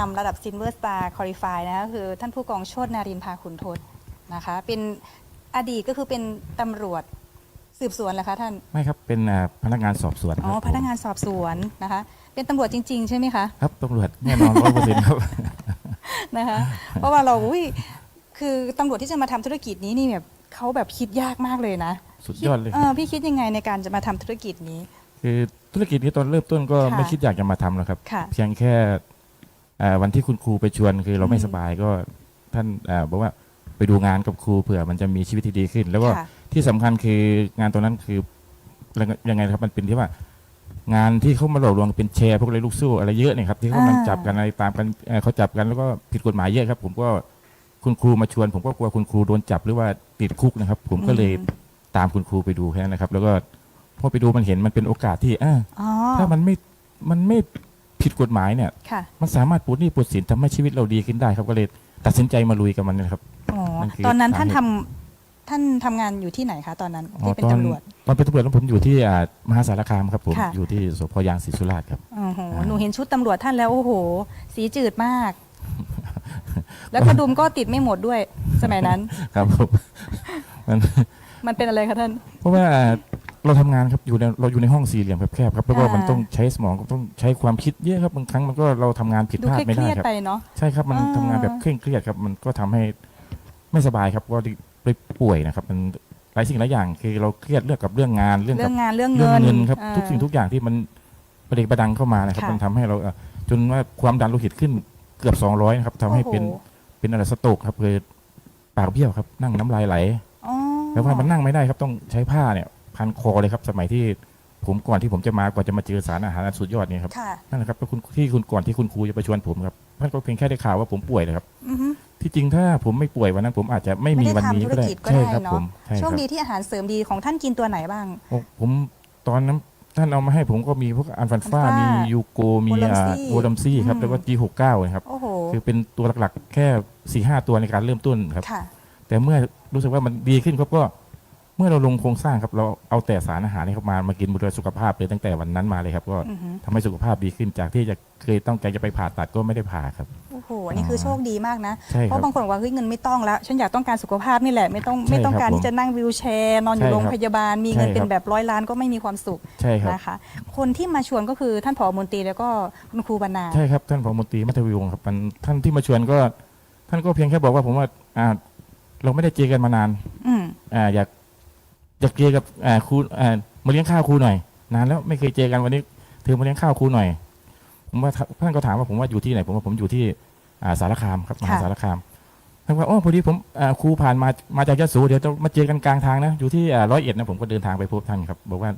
นำระดับ Silver Star Qualify นะคะก็คือท่านผู้กองโชตนารินทร์พาขุนทศนะคะ เป็นอดีตก็คือเป็นตำรวจสืบสวนเหรอคะท่าน ไม่ครับ เป็นอ่าพนักงานสอบสวนอ๋อครับพนักงานสอบสวนนะคะ เป็นตำรวจจริง ๆ ใช่ไหมคะ ครับตำรวจแน่นอนร้อยเปอร์เซ็นต์ครับ นะคะ เพราะว่าเราอุ้ยคือตำรวจที่จะมาทำธุรกิจนี้นี่แบบเขาแบบคิดยากมากเลยนะสุดยอดเลยเออพี่คิดยังไงในการจะมาทำธุรกิจนี้ คือธุรกิจนี้ตอนเริ่มต้นก็ค่ะไม่คิดอยากจะมาทำหรอกครับ ค่ะ เพียงแค่อ่า วันที่คุณครูไปชวนคือเราไม่อืมสบายก็ท่านอ่าบอกว่าไปดูงานกับครูเผื่อมันจะมีชีวิตที่ดีขึ้น แล้วก็ค่ะที่สำคัญคืองานตรงนั้นคือยังไงครับมันเป็นที่ว่างานที่เขามาหลอกลวงเป็นแชร์พวกอะไรลูกสู้อะไรเยอะเนี่ยครับที่เขามันอ่าจับกันอะไรตามกันเอ่อเขาจับกันแล้วก็ผิดกฎหมายเยอะครับ ผมก็คุณครูมาชวน ผมก็กลัวคุณครูโดนจับหรือว่าติดคุกนะครับ ผมก็เลยอืมตามคุณครูไปดูแค่นั้นนะครับ แล้วก็พอไปดูมันเห็นมันเป็นโอกาสที่อ่าอ๋อถ้ามันไม่มันไม่ ผิดกฎหมายเนี่ย ค่ะ มันสามารถปลดหนี้ปลดสินทำให้ชีวิตเราดีขึ้นได้ครับก็เลยตัดสินใจมาลุยกับมันนะครับ อ๋อ นั่นคือตอนนั้นท่านสาเหทำตุท่านทำงานอยู่ที่ไหนคะตอนนั้นอ๋อที่เป็นตอนตำรวจ ตอนเป็นตำรวจแล้วผมอยู่ที่อ่ามหาสารคามครับผมค่ะ อยู่ที่สพยางศรีสุราษฎร์ครับ โอ้โหอ่าหนูเห็นชุดตำรวจท่านแล้ว โอ้โห สีจืดมาก แล้วกระดุมก็ติดไม่หมดด้วย สมัยนั้น ครับผมมัน มันเป็นอะไรคะท่าน เพราะว่า เราทำงานครับอยู่ในเราอยู่ในห้องสี่เหลี่ยมแคบๆครับแล้วก็อ่ามัมันต้องใช้สมองก็ต้องใช้ความคิดเยอะครับบางครั้งมันก็เราทำงานผิดดูพลาดเคไม่ได้รียดครับ ๆไปเนาะ ใช่ครับมันอ่า ทำงานแบบเคร่งเครียดครับมันก็ทำให้ไม่สบายครับก็ไปป่วยนะครับ มันหลายสิ่งหลายอย่างคือเราเครียดเรื่องกับเรื่องงานเรื่องเรื่กัอบงงานเรื่องเรื่เงิองนเงินครับเออทุกสิ่งทุกอย่างที่มันประเดกประดังเข้ามานะครับ ค่ะ มันทำให้เราเอ่อจนว่าความดันโลหิตขึ้นเกือบ 200นะครับทำให้เป็นโอ้โหเป็นอะไรสโตรกครับคือปากเบี้ยวครับนั่งน้ำลายไหลอ๋อ แล้วว่ามันนั่งไม่ได้ครับต้องใช้ผ้าเนี่ย พันคอเลยครับ สมัยที่ผมก่อนที่ผมจะมาก่อนจะมาเจอสารอาหารอันสุดยอดเนี่ยครับค่ะ นั่นแหละครับก็คุณที่คุณก่อนที่คุณครูจะไปชวนผมครับท่านก็เพียงแค่ได้ข่าวว่าผมป่วยเลยครับ อือฮึที่จริงถ้าผมไม่ป่วยวันนั้น ผมอาจจะไม่มีไม่ได้วันนี้ก็ได้ทำธุรกิจก็ใช่ได้ครับเนอะผมใช่โชคครับดีที่อาหารเสริมดีของท่านกินตัวไหนบ้างผมตอนนั้นท่านเอามาให้ผมก็มีพวกอันฟันฟ้าอัลฟามีมียูโกมีโวลัมซี่โวลัมซี่ครับอืม แล้วก็ G69 นะครับ โอ้โห คือเป็นตัวหลักๆ แค่สี่ห้าตัวในการเริ่มต้นครับ ค่ะ แต่เมื่อรู้สึกว่ามันดีขึ้นครับก็เมื่อเราลงโครงสร้างครับเราเอาแต่สารอาหารนี่ครับมามากินบำรุงสุขภาพเลยตั้งแต่วันนั้นมาเลยครับ ก็อือฮึ ทำให้สุขภาพดีขึ้นจากที่จะเคยต้องใจจะไปผ่าตัดก็ไม่ได้ผ่าครับ โอ้โหอันนี้คือโชคดีมากนะ ใช่คเพรับราะบางคนบอกว่าเฮ้ยเงินไม่ต้องแล้ว ฉันอยากต้องการสุขภาพนี่แหละ ไม่ต้องใช่ไม่ต้องการครับที่จะนั่งวิวแชร์ นอนอยู่ใช่โรงครับพยาบาล มีเงินใช่ครับ เป็นแบบร้อยล้านก็ไม่มีความสุขใช่ครับ นะคะ คนที่มาชวนก็คือท่านผอมนตรีแล้วก็คุณครูบรรณา ใช่ครับท่านผอมนตรีมัธวิวงศ์ครับมันท่านที่มาชวนก็ ท่านก็เพียงแค่บอกว่าผมว่าอ่าเราไม่ได้เจอกันมานานอืม อ่าอยาก อยากเจอกับอ่าครูอ่ามาเลี้ยงข้าวครูหน่อย นานแล้วไม่เคยเจอกันวันนี้เธอมาเลี้ยงข้าวครูหน่อยผมว่าท่านท่านก็ถามว่าผมว่าอยู่ที่ไหนผมว่าผมอยู่ที่อ่าสารคามครับมหาสารคามท่านว่าอ๋อพอดีผมอ่าครูผ่านมามาจากยะโสเดี๋ยวจะมาเจอกันกลางทางนะอยู่ที่อ่าร้อยเอ็ดนะผมก็เดินทางไปพบท่านครับ บอกว่า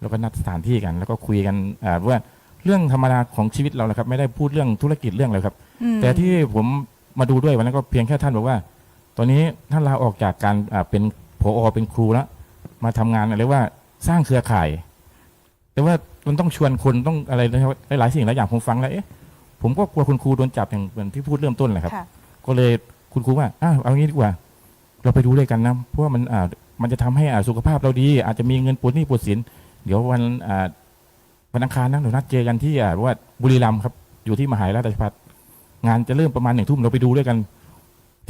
เราก็นัดสถานที่กัน แล้วก็คุยกันอ่าว่าเรื่องธรรมดาของชีวิตเราแหละครับ ไม่ได้พูดเรื่องธุรกิจเรื่องอะไรครับอืมแต่ที่ผมมาดูด้วยวันนั้นก็เพียงแค่ท่านบอกว่า ตอนนี้ท่านลาออกจากการอ่าเป็นผอเป็นครูแล้ว มาทำงานอะไรว่าสร้างเครือข่าย แต่ว่ามันต้องชวนคนต้องอะไรนะครับหลายๆสิ่งหลายอย่างผมฟังแล้วเอ๊ะผมก็กลัวคุณครูโดนจับอย่างเหมือนที่พูดเริ่มต้นแหละครับค่ะก็เลยคุณครูว่าอ้าวเอางี้ดีกว่า เราไปดูด้วยกันนะเพราะว่ามันอ่ามันจะทำให้อ่าสุขภาพเราดี อาจจะมีเงินปลดหนี้ปลดสินเดี๋ยววันอ่าวันอังคารนะเดี๋ยวนัดเจอกันที่อ่าว่าบุรีรัมย์ครับอยู่ที่มหาวิทยาลัยราชภัฏงานจะเริ่มประมาณหนึ่งทุ่มเราไปดูด้วยกัน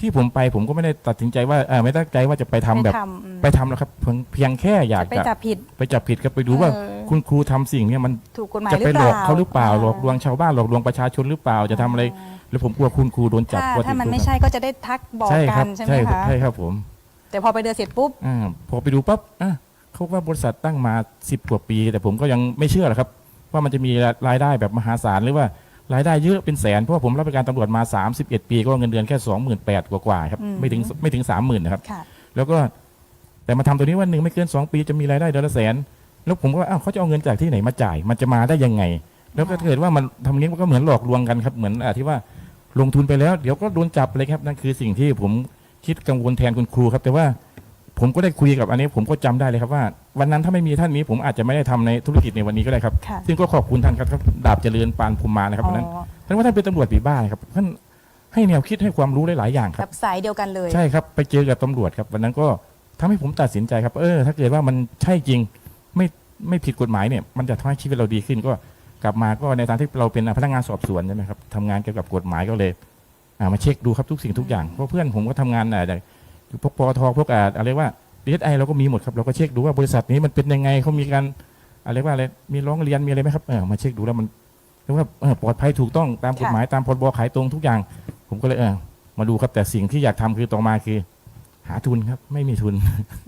ที่ผมไปผมก็ไม่ได้ตัดสินใจว่าเออไม่ตั้งใจว่าจะไปทำแบบไปทำอืม ไปทำแล้วครับเพียงเพียงแค่อยากจะไปจะจับผิด ไปจับผิดครับไปดูว่า เออ คุณครูทำสิ่งเนี้มันถูกกฎหมายจะหรืไปอหเปลล่าอกเขาหรือเปล่าหลอกลวงชาวบ้านหลอกลวงประชาชนหรือเปล่าจะทำอะไรแล้วผมกลัวคุณครูโดนจับถ้ากลัวถ้าติดมันคุกไม่ครับใช่ก็จะได้ทักบอกใช่กัครันใช่ไหมใช่คะ ใช่ครับผม แต่พอไปเดินเสร็จปุ๊บอ่าพอไปดูปั๊บอะเขาว่าบริษัทตั้งมาสิบกว่าปี แต่ผมก็ยังไม่เชื่อหรอกครับ ว่ามันจะมีรายได้แบบมหาศาลหรือว่า รายได้เยอะเป็นแสนเพราะว่าผมรับราชการตำรวจมา 31 ปีก็เงินเดือนแค่ 28,000กว่าๆครับอืม ไม่ถึงไม่ถึง 30,000นะครับ ค่ะ แล้วก็แต่มาทำตัวนี้วันหนึ่งไม่เกิน 2 ปีจะมีรายได้เดือนละแสน แล้วผมก็ว่าอ้าวเขาจะเอาเงินจากที่ไหนมาจ่าย มันจะมาได้ยังไง แล้วก็ถ้าเกิดว่ามันทำนี้มันก็เหมือนหลอกลวงกันครับเหมือนอาที่ว่าลงทุนไปแล้ว เดี๋ยวก็โดนจับเลยครับนั่นคือสิ่งที่ผมคิดกังวลแทนคุณครูครับ แต่ว่า ผมก็ได้คุยกับอันนี้ผมก็จำได้เลยครับว่า วันนั้นถ้าไม่มีท่านนี้ ผมอาจจะไม่ได้ทำในธุรกิจในวันนี้ก็ได้ครับ ค่ะ ซึ่งก็ขอบคุณท่านครับดาบเจริญปานภูมิมานะครับอ๋วันนั้นอท่านว่าท่านเป็นตำรวจปีบ้าครับท่านให้แนวคิดให้ความรู้หลายๆอย่างคแบรับ บสายเดียวกันเลยใช่ครับไปเจอกับตำรวจครับวันนั้นก็ทำให้ผมตัดสินใจครับ เออ ถ้าเกิดว่ามันใช่จริงไม่ไม่ผิดกฎหมายเนี่ย มันจะทำให้ชีวิตเราดีขึ้นก็กลับมาก็ในฐานะที่เราเป็นพนักงานสอบสวนใช่ไหมครับทำงานเกี่ยวกับกฎหมายก็เลยอ่ามาเช็คดูครับทุกสิ่งทุกอย่างเพราะเพื่อนผมก็ทำงานอ่าอยู่ พวกปอทพวกอ่าอะไรว่าดีเอสไอเราก็มีหมดครับเราก็เช็คดูว่าบริษัทนี้มันเป็นยังไงเขามีการอะไรว่าอะไรมีร้องเรียนมีอะไรไหมครับเออมาเช็คดูแล้วมันเรียกว่าเออปลอดภัยถูกต้องตามกฎหมายตามพรบขายตรงทุกอย่าง ผมก็เลยเออมาดูครับแต่สิ่งที่อยากทำคือต่อมาคือ หาทุนครับไม่มีทุน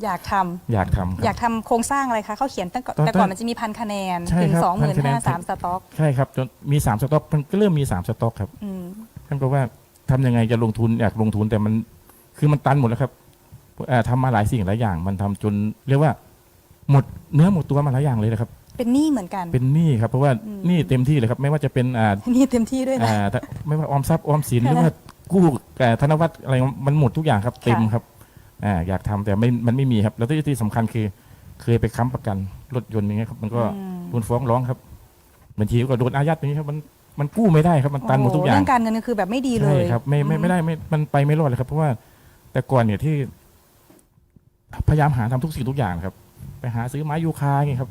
อยากทำอยากทำคอยารับกทำโครงสร้างอะไรคะเขาเขียนตั้งก่อนตอนแต่ก่อนมันจะมีพันคะแนนใช่ถึงครับสองหมื่น1,000คะแนห้านสามสต็อกใช่ครับจนมีสามสต็อกมันก็เริ่มมีสามสต็อกครับอืมท่านก็ว่าทำยังไงจะลงทุนอยากลงทุนแต่มัน คือมันตันหมดแล้วครับเอ่อทำมาหลายสิ่งหลายอย่าง มันทำจนเรียกว่า หมดเนื้อหมดตัวมาหลายอย่างเลยนะครับ เป็นหนี้เหมือนกัน เป็นหนี้ครับเพราะว่าอืม หนี้เต็มที่เลยครับไม่ว่าจะเป็นอ่า หนี้เต็มที่ด้วยนะ อ่าถ้าไม่ว่าออมทรัพย์ออมสินหรือว่ากู้เอ่อธนวัฒน์อะไรมันหมดทุกอย่างครับเต็มครับอ่าอยากทำแต่ไม่มันไม่มีครับ แล้วที่ที่สำคัญคือเคยไปค้ำประกันรถยนต์อย่างเงี้ยครับมันก็อืม โดนฟ้องร้องครับบัญชีก็โดนอายัดอย่างนี้ครับมันมันกู้ไม่ได้ครับมันตันหมดทุกอย่างโเรื่องการเงินคือแบบไม่ดีเลใช่ยครับไม่ไม่อืไม่ได้ไม่มันไปไม่รอดเลยครับเพราะว่า แต่ก่อนเนี่ยที่ พยายามหาทำทุกสิ่งทุกอย่างครับ ไปหาซื้อไม้ยูคาไงครับ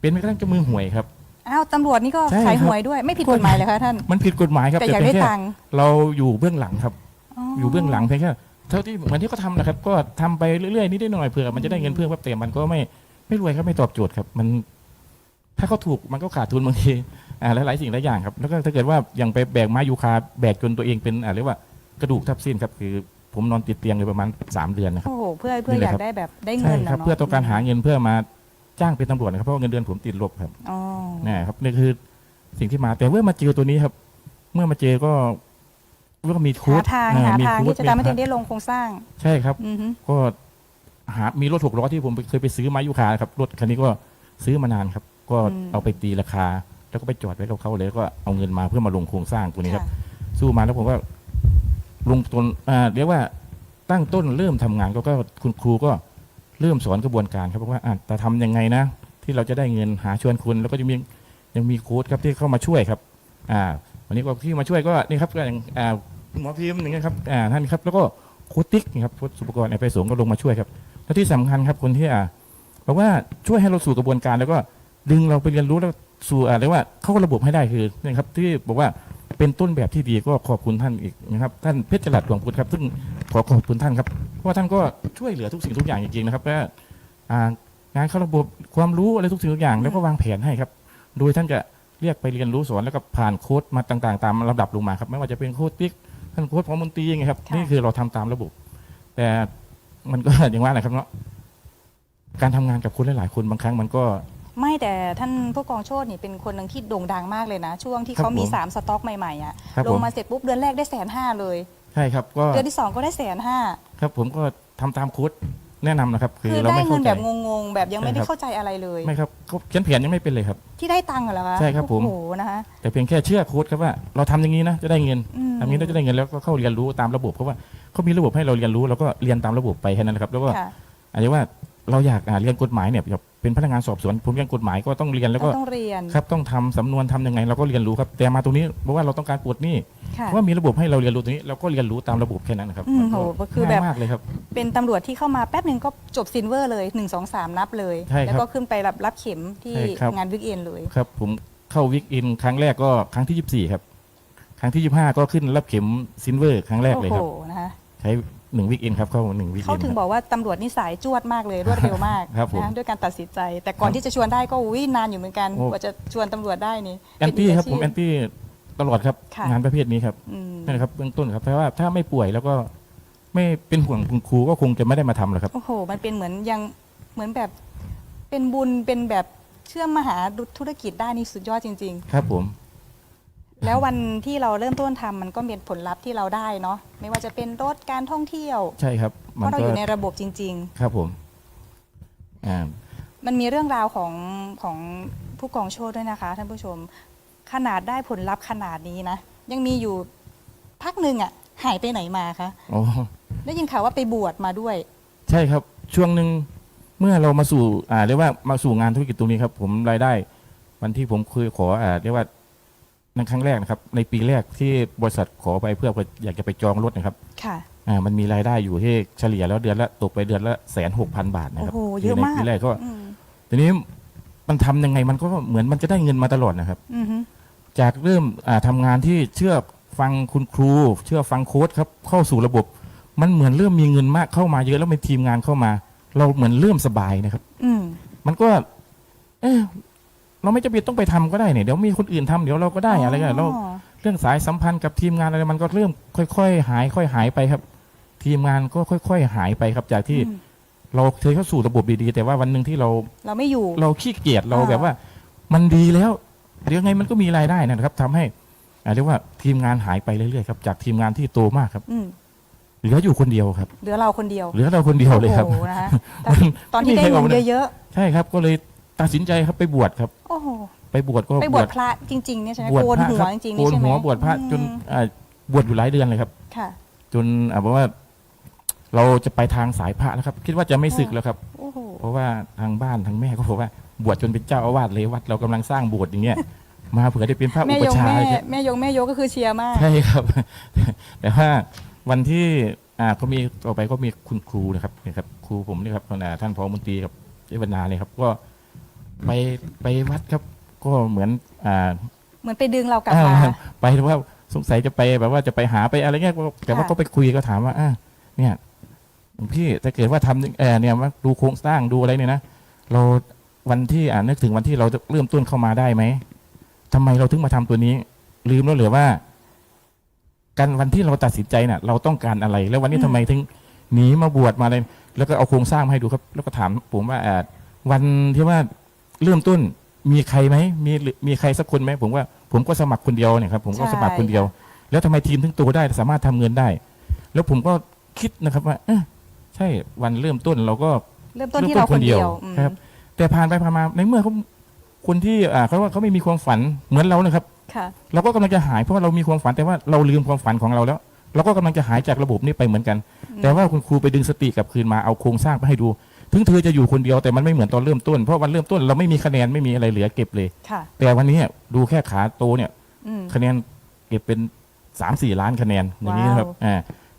เป็นไม่กระทั่งเจะมือหวยครับอ้าวตำรวจนี่ก็ใช่ขายครับหวยด้วยไม่ผิดกฎหมายเลยคะท่านมันผิดกฎหมายครับแต่อยากเพีได้งแค่ตังค์เราอยู่เบื้องหลังครับ อยู่เบื้องหลังเพียงแค่เท่าที่เหมือนที่เขาทำนะครับ ก็ทำไปเรื่อยๆนิดหน่อยๆเผื่อมันจะได้เงินเพิ่มครับแต่มันก็ไม่ไม่รวยครับไม่ตอบโจทย์ครับ มันถ้าเขาถูกมันก็ขาดทุนบางทีอ่าหลายๆสิ่งหลายอย่างครับ แล้วก็ถ้าเกิดว่ายังไปแบกไม้ยูคาแบกจนตัวเองเป็นอ่าเรียกว่ากระดูกทับเส้นครับคือ ผมนอนติดเตียงเลยประมาณสามเดือนนะครับ โอ้โหเพื่อเพื่อนี่แหอละยาครักบ ได้แบบได้ใช่เงินครับนะเพื่อต้องการหาเงินเพื่อมาจ้างเป็นตำรวจนะครับเพราะว่าเงินเดือนผมติดลบครับอ๋อนะครับนี่คือสิ่งที่มาแต่เมื่อมาเจอตัวนี้ครับ เมื่อมาเจอก็ก็มีโค้หาดทางอ่หามีทางโค้ดที่จะทำให้มีเธอได้ลงโครงสร้างใช่ครับ อือฮึก็หา มีรถหกล้อที่ผมเคยไปซื้อมายุคาครับ รถคันนี้ก็ซื้อมานานครับ ก็เอาไปตีราคา แล้วก็ไปจอดไว้กับเขาเลยแล้วก็เอาเงินมาเพื่อมาลงโครงสร้างตัวนี้ครับ ค่ะสู้มาแล้วผมก็ ลงต้นเรียกว่าตั้งต้นเริ่มทำงานก็ก็คุณครูก็เริ่มสอนกระบวนการครับว่าแต่ทำยังไงนะ ที่เราจะได้เงินหาชวนคุณแล้วก็จะมียังมีโค้ดครับที่เข้ามาช่วยครับอ่าวันนี้ก็ที่มาช่วยก็นี่ครับก็อย่างอ่าหมอพิมพ์อย่างเงี้ยครับอ่าท่านครับแล้วก็โค้ดติ๊กครับโค้ดสุปกรณ์ไอไปสงก็ลงมาช่วยครับแล้วที่สำคัญครับคนที่อ่าบอกว่าช่วยให้เราสู่กระบวนการแล้วก็ดึงเราไปเรียนรู้แล้วสู่อ่าเรียกว่าเข้าระบบให้ได้คือนี่ครับที่บอกว่า เป็นต้นแบบที่ดีก็ขอบคุณท่านอีกนะครับ ท่านเพชรจรัสหลวงพุทธครับ ซึ่งขอขอบคุณท่านครับ เพราะว่าท่านก็ช่วยเหลือทุกสิ่งทุกอย่างจริงๆนะครับและอ่างานเข้าระบบความรู้อะไรทุกสิ่งทุกอย่าง แล้วก็วางแผนให้ครับ โดยท่านจะเรียกไปเรียนรู้สอนแล้วก็ผ่านโค้ดมาต่างๆ ตามลำดับลงมาครับ ไม่ว่าจะเป็นโค้ดติ๊กท่านโค้ดพอมนตรียังไงครับค่ะนี่คือเราทำตามระบบ แต่มันก็อย่างว่าแหละครับเนาะการทำงานกับคนหลายๆคนบางครั้งมันก็ ไม่แต่ท่านผู้กองโชตนี่เป็นคนหนึ่งที่โด่งดังมากเลยนะ ช่วงที่ครับเขามีผมสามสต็อกใหม่ๆอะครับลผงมมาเสร็จปุ๊บเดือนแรกได้แสนห้าเลย ใช่ครับก็เดือนที่สองก็ได้แสนห้าครับผมก็ทำตามโค้ดแนะนำนะครับ คือคือเราได้ไม่เงิเข้านใจ แบบงงๆแบบยังไม่ได้ใช่ครับ เข้าใจอะไรเลย ไม่ครับเขาเขียนแผนยังไม่เป็นเลยครับ ที่ได้ตังค์เหรอคะใช่ครับผม โอ้โหนะคะ แต่เพียงแค่เชื่อโค้ดครับว่าเราทำอย่างนี้นะจะได้เงินอืม ทำอย่างนี้เราจะได้เงินแล้วก็เข้าเรียนรู้ตามระบบเพราะว่าเขามีระบบให้เราเรียนรู้เราก็เรียนตามระบบไปแค่นั้นแหละครับแล้วก็ค่ะอาจจะว่าเราอยากอ่าเรียนกฎหมายเนี่ยอยาก เป็นพนักงานสอบสวนผมเรียนกฎหมายก็ต้องเรียนแล้วก็ต้องเรียน ครับต้องทำสำนวนทำยังไงเราก็เรียนรู้ครับ แต่มาตรงนี้เพราะว่าเราต้องการปลดหนี้ค่ะเพราะว่ามีระบบให้เราเรียนรู้ตรงนี้เราก็เรียนรู้ตามระบบแค่นั้นนะครับอืมมันโหก็คือแบบ ง่ายมากเลยครับ เป็นตำรวจที่เข้ามาแป๊บหนึ่งก็จบซินเวอร์เลย1 2 3 นับเลย ใช่ครับแล้วก็ขึ้นไปรับรับเข็มที่ใช่ครับ งานวิกเอนเลย ครับผมเข้าวิกอินครั้งแรกก็ครั้งที่ 24 ครับ ครั้งที่ 25 ก็ขึ้นรับเข็มซินเวอร์ครั้งแรกโอ้เลยโหครับ นะคะ ใช้ หนึ่งวิกอินครับเข้าหนึ่งวิกอินเขาถึงบอกว่าตำรวจนี่สายจวดมากเลยรวดเร็วมากครับผมนะด้วยการตัดสินใจ แต่ก่อนครับที่จะชวนได้ก็อุ้ยนานอยู่เหมือนกันโอ้ กว่าจะชวนตำรวจได้นี่แอนตี้เป็ครับผมาชีพแอนตี้ตลอดครับค่ะ งานประเภทนี้ครับอืมนั่นแหละครับเบื้องต้นครับเพราะว่าถ้าไม่ป่วยแล้วก็ไม่เป็นห่วงคุณครูก็คงจะไม่ได้มาทำหรอกครับ โอ้โห มันเป็นเหมือนยังเหมือนแบบเป็นบุญเป็นแบบเชื่อมมาหาธุรกิจได้นี่สุดยอดจริง ครับผม ๆ แล้ววันที่เราเริ่มต้นทำมันก็เป็นผลลัพธ์ที่เราได้เนาะไม่ว่าจะเป็นรถการท่องเที่ยว ใช่ครับเพราะเราอยู่ในระบบจริง ๆ ครับผมอ่ามันมีเรื่องราวของของผู้กองโชตด้วยนะคะท่านผู้ชมขนาดได้ผลลัพธ์ขนาดนี้นะ ยังมีอยู่พักหนึ่งอะ่ะ หายไปไหนมาคะอ๋อได้ยินข่าวว่าไปบวชมาด้วย ใช่ครับช่วงหนึ่งเมื่อเรามาสู่อ่าเรียกว่ามาสู่งานธุรกิจตรงนี้ครับ ผมรายได้ วันที่ผมเคยขออ่าเรียกว่า ในครั้งแรกนะครับ ในปีแรกที่บริษัทขอไปเพื่ออยากจะไปจองรถนะครับค่ะ อ่ามันมีรายได้อยู่ที่เฉลี่ยแล้วเดือนละตกไปเดือนละแสนหกพันบาทนะครับโอ้โหเยอะมาก ในปีแรกก็อืมทีนี้มันทำยังไงมันก็เหมือนมันจะได้เงินมาตลอดนะครับ อือฮึจากเริ่มอ่าทำงานที่เชื่อฟังคุณครู เชื่อฟังโค้ชครับเข้าสู่ระบบ มันเหมือนเริ่มมีเงินมากเข้ามาเยอะแล้วมีทีมงานเข้ามา เราเหมือนเริ่มสบายนะครับ อืมมันก็ เออ เราไม่จำเป็นต้องไปทำก็ได้เนี่ยเดี๋ยวมีคนอื่นทำเดี๋ยวเราก็ได้อะไรกันเราอ๋อเรื่องสายสัมพันธ์กับทีมงานอะไรมันก็เริ่มค่อย ๆ หายค่อยหายไปครับ ทีมงานก็ค่อย ๆ หายไปครับจากที่อืมเราเคยเข้าสู่ระบบดีๆแต่ว่าวันหนึ่งที่เรา เราไม่อยู่ เราขี้เกียจเราอ่าแบบว่า มันดีแล้วเดี๋ยวไงมันก็มีรายได้นะครับทำให้อ่าเรียกว่าทีมงานหายไปเรื่อยๆครับจากทีมงานที่โตมากครับอืมเหลืออยู่คนเดียวครับเหลือเราคนเดียวเหลือเราคนเดียวเลยครับโอ้โหนะคะมันตอนที่ได้ไม่มีใครเงิออกนมาเลยเยอะใช่ครับก็เลย ตัดสินใจครับไปบวชครับๆโอ้โห ไปบวชก็ไปบวชพระจริงๆเนี่ยใช่ไหมบวชโกนพระหัควรับจริงๆโกนี่นใช่ไหมหัวบวชพระจนอืมอ่าบวชอยู่หลายเดือนเลยครับ ค่ะ จนอ่าบอกว่า เราจะไปทางสายพระแล้วครับ คิดว่าจะไม่ศึกแล้วครับ โอ้โห เพราะว่าทางบ้านทางแม่ก็บอกว่า บวชจนเป็นเจ้าอาวาสเลยวัดเรากำลังสร้างโบสถ์อย่างเงี้ย มาเผื่อได้เป็นพระแม่อุปยงชฌาแม่ย์ครับแม่ยงแม่ยกก็คือเชียร์มาก ใช่ครับ แต่ว่าวันที่อ่าเขามีต่อไปก็มีคุณครูนะครับเนี่ยครับ ครูผมนี่ครับอ่าท่านพอมนตรีกับเจวนาเลยครับ ก็ ไปไปวัดครับ ก็เหมือนอ่าเหมือนไปดึงเรากลับมาอ่าไปว่าสงสัยจะไปแบบว่าจะไปหาไปอะไรเงี้ยแต่ว่าค่ะก็ไปคุยก็ถามว่าอะเนี่ยหลวงพี่ถ้าเกิดว่าทำเออเนี่ยว่าดูโครงสร้างดูอะไรเนี่ยนะเราวันที่อ่านึกถึงวันที่เราจะเริ่มต้นเข้ามาได้ไหมทำไมเราถึงมาทำตัวนี้ ลืมแล้วเหรือว่าการวันที่เราตัดสินใจน่ะเราต้องการอะไร แล้ววันนี้อืมทำไมถึงหนีมาบวชมาอะไรแล้วก็เอาโครงสร้างมาให้ดูครับ แล้วก็ถามผมว่าอ่าวันที่ว่า เริ่มต้นมีใครไหมมีหรือมีใครสักคนไหมผมว่าผมก็สมัครคนเดียวเนี่ยครับผมก็ใช่ สมัครคนเดียว แล้วทำไมทีมถึงโตได้สามารถทำเงินได้ แล้วผมก็คิดนะครับว่าเอ้อใช่วันเริ่มต้นเราก็ เริ่มต้นที่เราคนเดียวอืมครับ แต่ผ่านไปผ่านมาในเมื่อเขาคนที่อ่าเขาว่าเขาไม่มีความฝันเหมือนเรานะครับ ค่ะ เราก็กำลังจะหายเพราะว่าเรามีความฝันแต่ว่าเราลืมความฝันของเราแล้ว เราก็กำลังจะหายจากระบบนี้ไปเหมือนกัน แต่ว่าคุณครูไปดึงสติกลับคืนมาเอาโครงสร้างมาให้ดู ถึงเธอจะอยู่คนเดียวแต่มันไม่เหมือนตอนเริ่มต้น เพราะวันเริ่มต้นเราไม่มีคะแนนไม่มีอะไรเหลือเก็บเลย ค่ะ แต่วันนี้ดูแค่ขาโตเนี่ย อืม คะแนนเก็บเป็นสามสี่ล้านคะแนนอย่างนี้นะครับว้าวอ่า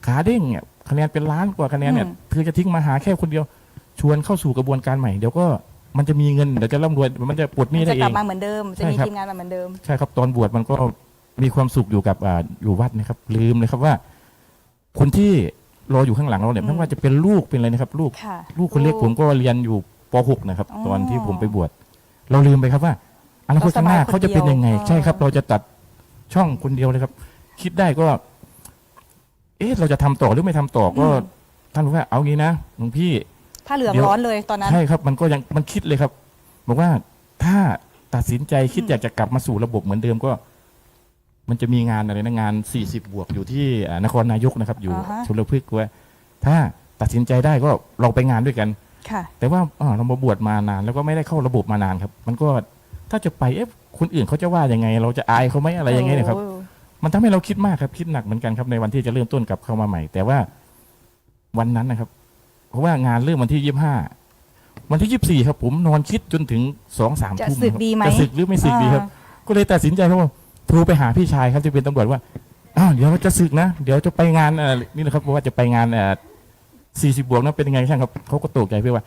ขาเด้งเนี่ยคะแนนเป็นล้านกว่าคะแนนเนี่ยอืม เธอจะทิ้งมาหาแค่คนเดียว ชวนเข้าสู่กระบวนการใหม่เดี๋ยวก็มันจะมีเงินเดี๋ยวจะร่ำรวยมันจะปลดหนี้มันได้จะเอกลับง มาเหมือนเดิม จะใช่มีครับ ทีมงานมาเหมือนเดิม ใช่ครับตอนบวชมันก็มีความสุขอยู่กับอ่าอยู่วัดนะครับ ลืมเลยครับว่า คนที่ รออยู่ข้างหลังเราเนี่ยอืมไม่ว่าจะเป็นลูกเป็นอะไรนะครับ ลูก ค่ะลูกคนเล็กผมก็เรียนอยู่ป .6 นะครับ อ๋อตอนที่ผมไปบวชเราลืมไปครับว่าอนาคตข้างหน้าเราสบายคนเขาจะเป็นยังไงเดียว ใช่ครับอ๋อเราจะตัดช่องคนเดียวเลยครับ คิดได้ก็ เอ๊ะเราจะทำต่อหรือไม่ทำต่อก็ท่านบอกว่าเอางี้นะหลวงพี่ ผ้าเหลืองเดี๋ยว ร้อนเลยตอนนั้น ใช่ครับ มันก็ยังมันคิดเลยครับ บอกว่าถ้าตัดสินใจคิดอืมอยากจะกลับมาสู่ระบบเหมือนเดิมก็ มันจะมีงานอะไรนะงาน 40 บวกอยู่ที่อ่านครนายกนะครับ อยู่อ่าฮะ ชุลพฤกษ์ว่าถ้าตัดสินใจได้ก็ลองไปงานด้วยกัน ค่ะ แต่ว่าอ่าเรามาบวชมานาน แล้วก็ไม่ได้เข้าระบบมานานครับ มันก็ถ้าจะไปเอ๊ะคนอื่นเขาจะว่ายังไง เราจะอายเขาไหมอะไรยังไงเนะครับ โอ้มันทำให้เราคิดมากครับคิดหนักเหมือนกันครับในวันที่จะเริ่มต้นกลับเข้ามาใหม่ แต่ว่าวันนั้นนะครับ เพราะว่างานเริ่มวันที่ยี่ห้าวันที่ยี่สี่ครับ ผมนอนคิดจนถึงสองสามจะทุ่มสึกครับดีไหมจะสึกหรือไม่สึกดีครับ ก็เลยตัดสินใจครับว่า โทรไปหาพี่ชายครับที่เป็นตำรวจว่าอ้าวเดี๋ยวจะสึกนะ เดี๋ยวจะไปงานเอ่อนี่นะครับเพราะว่าจะไปงานสี่สิบบวกนะเป็นยังไงช่างครับเขาก็ตกใจพี่ว่า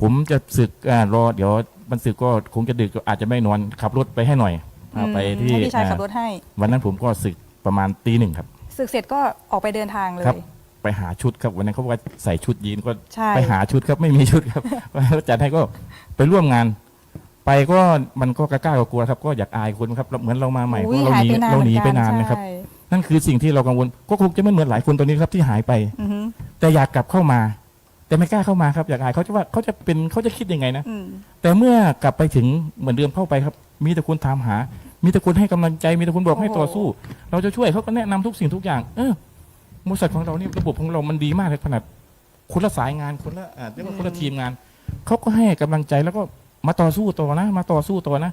ผมจะสึกอ่ารอเดี๋ยวมันสึกก็คงจะดึกอาจจะไม่นอนขับรถไปให้หน่อยพาไปอืมที่ให้พี่ชายขับอ่ารถให้ วันนั้นผมก็สึกประมาณตีหนึ่งครับศึกเสร็จก็ออกไปเดินทางเลยครับไปหาชุดครับวันนั้นเขาบอกว่าใส่ชุดยีนก็ใช่ไปหาชุดครับไม่มีชุดครับก็จัดให้ก็ไปร่วมงาน ไปก็มันก็กล้ากลัวๆครับก็อยากอายคนครับเหมือนเรามาใหม่เพอุ้ยราะเราหายหนีไปนานเราหนีเหมืไปอนกันนานนะครับใช่นั่นคือสิ่งที่เรากังวลก็คงจะไม่เหมือนหลายคนตอนนี้ครับที่หายไปอือฮึแต่อยากกลับเข้ามา แต่ไม่กล้าเข้ามาครับอยากอายเขาจะว่าเขาจะเป็นเขาจะคิดยังไงนะอืมแต่เมื่อกลับไปถึงเหมือนเดิมเข้าไปครับ มีแต่คนถามหา มีแต่คนให้กำลังใจ มีแต่คนบอกให้ต่อสู้ เราจะช่วยเขาก็แนะนำทุกสิ่งทุกอย่าง เออบริษัทของเรานี่ระบบของเรามันดีมากเลยขนาดคนละสายงานคนละอ่าเรียกว่าคนละทีมงานเขาก็ให้กำลังใจแล้วก็ มาต่อสู้ต่อนะ มาต่อสู้ต่อนะ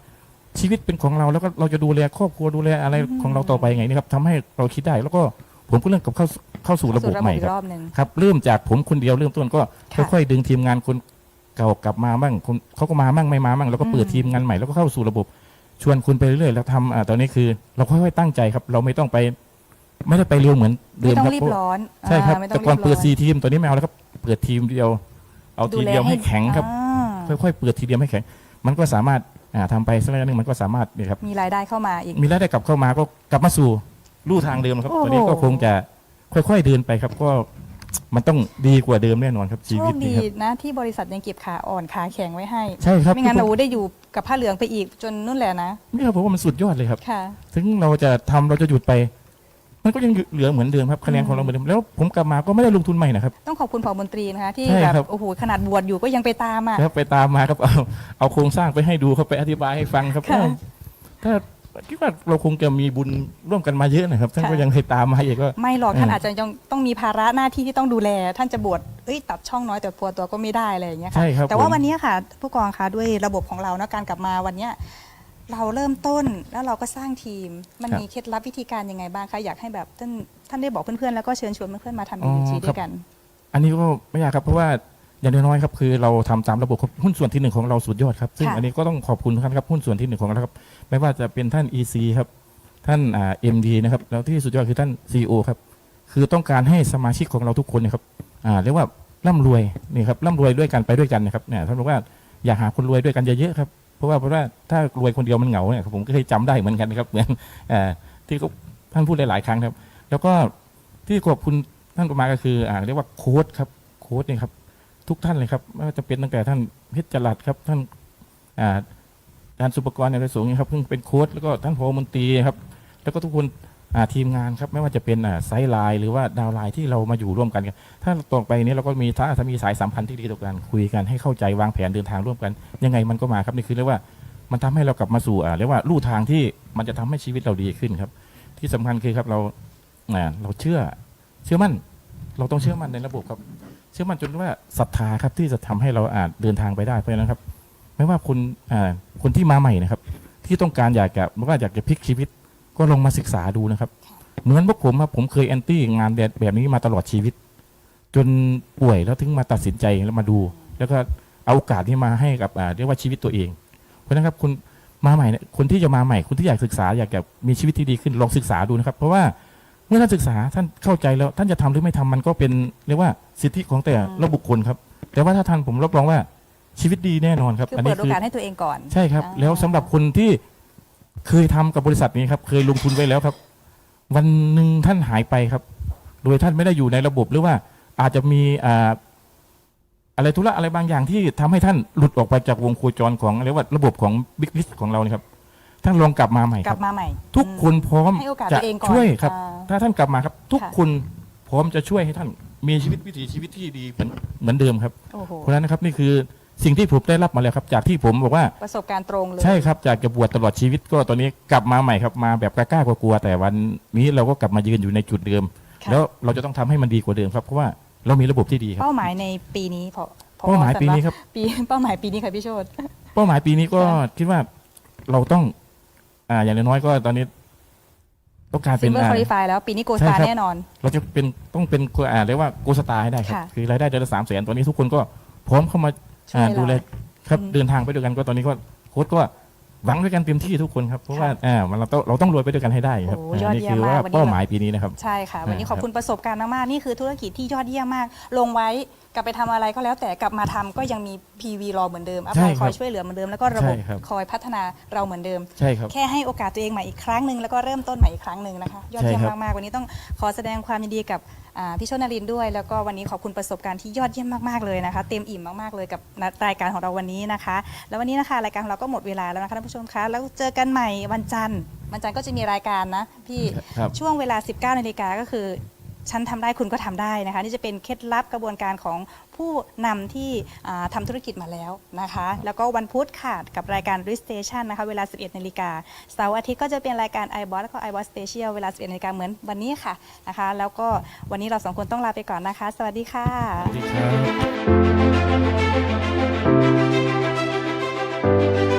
ชีวิตเป็นของเราแล้วก็เราจะดูแลครอบครัวดูแลอะไรของเราต่อไปยังไงนี่ครับทำให้เราคิดได้แล้วก็ผมก็เริ่มกับเข้าเข้าสู่ระบบสู่ใหม่อีคกรับรอบหนึ่งครับเริ่มจากผมคนเดียวเริ่มต้นก็ค่ะค่อยๆดึงทีมงานคนเก่ากลับมาบ้างคนเขาก็มาบ้างไม่มาบ้างแล้วก็เปิดอืมทีมงานใหม่แล้วก็เข้าสู่ระบบชวนคุณไปเรื่อยๆแล้วทำอ่าตอนนี้คือ เราค่อยๆตั้งใจครับ เราไม่ต้องไป ไม่ได้ไปเร็วเหมือนเดิไม่มต้องครับรีบเพราะร้อนใช่ครับาไม่ต้แต่องก่อนรีบเปิดร้ซีทีมตอนนี้ไม่เอาแล้วครับเปิดทีมเดียว เอาทีเดียวให้แข็งครับ อ่า ค่อยๆเปิดทีเดียวให้แข็ง มันก็สามารถอ่าทำไปสักระยะหนึงมันก็สามารถเนี่ยครับมีรายได้เข้ามาอีก มีรายได้กลับเข้ามาก็กลับมาสู่ลู่ทางเดิมครับโอ้โห ตอนนี้ก็คงจะค่อยๆเดินไปครับก็มันต้องดีกว่าเดิมแน่นอนครับชีโชวิตคนี้ดีครับนะที่บริษัทยังเก็บขาอ่อนขาแข็งไว้ให้ ใช่ครับไม่งั้นทุกหคนูได้อยู่กับผ้าเหลืองไปอีกจนนู่นแหละนะ นี่ครับผมว่ามันสุดยอดเลยครับ ค่ะ ถึงเราจะทำเราจะหยุดไป มันก็ยังเหลือเหมือนเดิมครับคะแนนของเราเหมือนเดิมแล้วผมกลับมาก็ไม่ได้ลงทุนใหม่นะครับ ต้องขอบคุณผอมนตรีนะคะที่ใช่แบครับบโอ้โหขนาดบวชอยู่ก็ยังไปตามอะ ครับไปตามมาครับเอาเอาโครงสร้างไปให้ดูครับไปอธิบายให้ฟังครับค่ะถ้าคิดว่าเราคงจะมีบุญร่วมกันมาเยอะนะครับท่านค่ะ ก็ยังให้ตามมาอีกก็ ไม่หรอกอืมท่านอาจจะยังต้องมีภาระหน้าที่ที่ต้องดูแล ท่านจะบวชเอ้ยตัดช่องน้อยแต่พัวตัวก็ไม่ได้อะไรอย่างเงี้ยค่ะใช่ครับแต่ว่าผม วันนี้ค่ะ ผู้กองคะด้วยระบบของเราเนาะการกลับมาวันเนี้ย เราเริ่มต้นแล้วเราก็สร้างทีม มันครับมีเคล็ดลับวิธีการยังไงบ้างคะอยากให้แบบท่านท่านได้บอกเพื่อนๆแล้วก็เชิญชวนเพื่อนๆมาทำอ๋อบีจีครับด้วยกัน อันนี้ก็ไม่ยากครับเพราะว่าอย่างน้อยๆครับคือเราทำตามระบบครับหุ้นส่วนที่หนึ่งของเราสุดยอดครับซึ่งค่ะอันนี้ก็ต้องขอบคุณท่านครับหุ้นส่วนที่หนึ่งของเราครับไม่ว่าจะเป็นท่าน EC ครับท่านอ่า MD นะครับแล้วที่สุดยอดคือท่าน CEO ครับคือต้องการให้สมาชิกของเราทุกคนเนะครับอ่าเรียกว่าร่ำรวยนี่ครับร่ำรวยด้วยกันไปด้วยกันนะครับเนี่ยท่านบอกว่าอยากหาคนรวยด้วยกันเยอะๆครับเพ ราะว่าเพราะว่าถ้ารวยคนเดียวมันเหงาเนี่ยผมก็เคยจำได้เหมือนกันนะครับเหมือนอที่เขาท่านพูดหลายๆครั้งครับ แล้วก็ที่ขอบคุณท่านประมาก็คืออเรียกว่าโค้ดครับโค้ดนี่ครับ ทุกท่านเลยครับไม่ว่าจะเป็นตั้งแต่ท่านเพชรจรัดครับท่านอาจารย์สุปกรณ์ในสูงครับเพิ่งเป็นโค้ดแล้วก็ท่านพมนตรีครับ แล้วก็ทุกคน ทีมงานครับไม่ว่าจะเป็นอ่าไซด์ไลน์หรือว่าดาวไลน์ที่เรามาอยู่ร่วมกัน ถ้าต่อไปนี้เราก็มีถ้ามีสายสัมพันธ์ที่ดีต่อกันคุยกันให้เข้าใจวางแผนเดินทางร่วมกัน ยังไงมันก็มาครับนี่คือเรียกว่ามันทำให้เรากลับมาสู่เรียกว่าลู่ทางที่มันจะทำให้ชีวิตเราดีขึ้นครับ ที่สำคัญคือครับเราเราเชื่อเชื่อมั่น เราต้องเชื่อมั่นในระบบครับ เชื่อมั่นจนว่าศรัทธาครับที่จะทำให้เราอาจเดินทางไปได้เพราะฉะนั้นครับ ไม่ว่าคนอ่าคนที่มาใหม่นะครับ ที่ต้องการอยากจะไม่ว่าอยากจะพลิกชีวิต ก็ลองมาศึกษาดูนะครับ เหมือนพวกผมครับผมเคยแอนตี้งานแบบแบบนี้มาตลอดชีวิต จนป่วยแล้วถึงมาตัดสินใจแล้วมาดู แล้วก็เอาโอกาสที่มาให้กับอ่าเรียกว่าชีวิตตัวเอง เพราะฉะนั้นครับคุณมาใหม่เนี่ยคนที่จะมาใหม่คนที่อยากศึกษาอยากจะมีชีวิตที่ดีขึ้นลองศึกษาดูนะครับ เพราะว่าเมื่อท่านศึกษาท่านเข้าใจแล้วท่านจะทำหรือไม่ทำมันก็เป็นเรียกว่าสิทธิของแต่ละบุคคลครับ แต่ว่าถ้าท่านผมรับรองว่าชีวิตดีแน่นอนครับคืออันเปินี้ดโอคือกาสให้ตัวเองก่อน ใช่ครับอ่าแล้วสำหรับคนที่ เคยทำกับบริษัทนี้ครับ เคยลงทุนไว้แล้วครับ วันหนึ่งท่านหายไปครับ โดยท่านไม่ได้อยู่ในระบบหรือว่าอาจจะมีอ่าอะไรธุระอะไรบางอย่างที่ทำให้ท่านหลุดออกไปจากวงโคจรของเรียกว่าระบบของบิ๊กลิสของเราเนี่ยครับท่านลองกลับมาใหม่กคลัรับบมาใหม่ ทุกคนพร้อมให้โอกาสจะตัวเองก่อนช่วยครับอ่าถ้าท่านกลับมาครับ ทุกค่ะคนพร้อมจะช่วยให้ท่านมีชีวิตวิถีชีวิตที่ดีเหมือนเหมือนเดิมครับโอ้โหเพราะฉะนั้นนะครับนี่คือ สิ่งที่ผมได้รับมาแล้วครับ จากที่ผมบอกว่า ประสบการณ์ตรงเลย ใช่ครับจากจะบวชตลอดชีวิตก็ตอนนี้กลับมาใหม่ครับมาแบบกล้าๆกลัวๆแต่วันนี้เราก็กลับมายืนอยู่ในจุดเดิม ค่ะ แล้วเราจะต้องทำให้มันดีกว่าเดิมครับเพราะว่าเรามีระบบที่ดีครับ เป้าหมายในปีนี้พอพอเป้าหมายปีนี้สำหครับ ปีเป้าหมายปีนี้ค่ะพี่โชต เป้าหมายปีนี้ก็ค่ะคิดว่าเราต้อง อ่าอย่างน้อยๆก็ตอนนี้ ต้องการซิเป็ลนเวอร์อ่า คอลิฟายแล้วปีนี้โกใช่สตาครับ แน่นอน เราจะเป็นต้องเป็นอ่าเรียกว่าโกสตาร์ให้ได้ครับค่ะ คือรายได้เดือนละสามแสนตอนนี้ทุกคนก็พร้อมเข้ามา ช่วยอ่าเราดูแลครับอืม เดินทางไปด้วยกันก็ตอนนี้ก็โค้ชก็หวังด้วยกันเต็มที่ทุกคนครับเพราะว่าค่ะอ่ามันเราต้องเราต้องรวยไปด้วยกันให้ได้ครับโอ้ยอดนี่เยี่ยมคือมากว่าวันนี้ เป้าหมายปีนี้นะครับ ใช่ค่ะ วันนี้อ่า ขอบคุณประสบการณ์มากๆนี่คือธุรกิจที่ยอดเยี่ยมมาก ลงไว้กลับไปทำอะไรก็แล้วแต่กลับมาทำก็ยังมี PV รอเหมือนเดิมอัพใช่ไลน์คครับอยช่วยเหลือเหมือนเดิมแล้วก็ระบบใช่ครับ คอยพัฒนาเราเหมือนเดิม ใช่ครับ แค่ให้โอกาสตัวเองใหม่อีกครั้งหนึ่งแล้วก็เริ่มต้นใหม่อีกครั้งหนึ่งนะคะ ยอดเยี่ยมใช่ครับ มากๆวันนี้ต้องขอแสดงความยินดีกับ อ่าพี่โชนรินทร์ด้วย แล้วก็วันนี้ขอบคุณประสบการณ์ที่ยอดเยี่ยมมากๆเลยนะคะ เต็มอิ่มมากๆเลยกับรายการของเราวันนี้นะคะ แล้ววันนี้นะคะรายการของเราก็หมดเวลาแล้วนะคะท่านผู้ชมคะแล้วเจอกันใหม่วันจันทร์วันจันทร์ก็จะมีรายการนะพี่ครับ ช่วงเวลา 19นาฬิกาก็คือ ฉันทำได้คุณก็ทำได้นะคะ นี่จะเป็นเคล็ดลับกระบวนการของผู้นำที่ทำธุรกิจมาแล้วนะคะ แล้วก็วันพุธค่ะกับรายการ r i s Station นะคะ เวลา 11นาฬิกาเสาร์อาทิตย์ก็จะเป็นรายการ i b o s แล้วก็ i b o s Special เวลา 11นาฬิกาเหมือนวันนี้ค่ะนะคะ แล้วก็วันนี้เราสองคนต้องลาไปก่อนนะคะ สวัสดีค่ะสวัสดีครั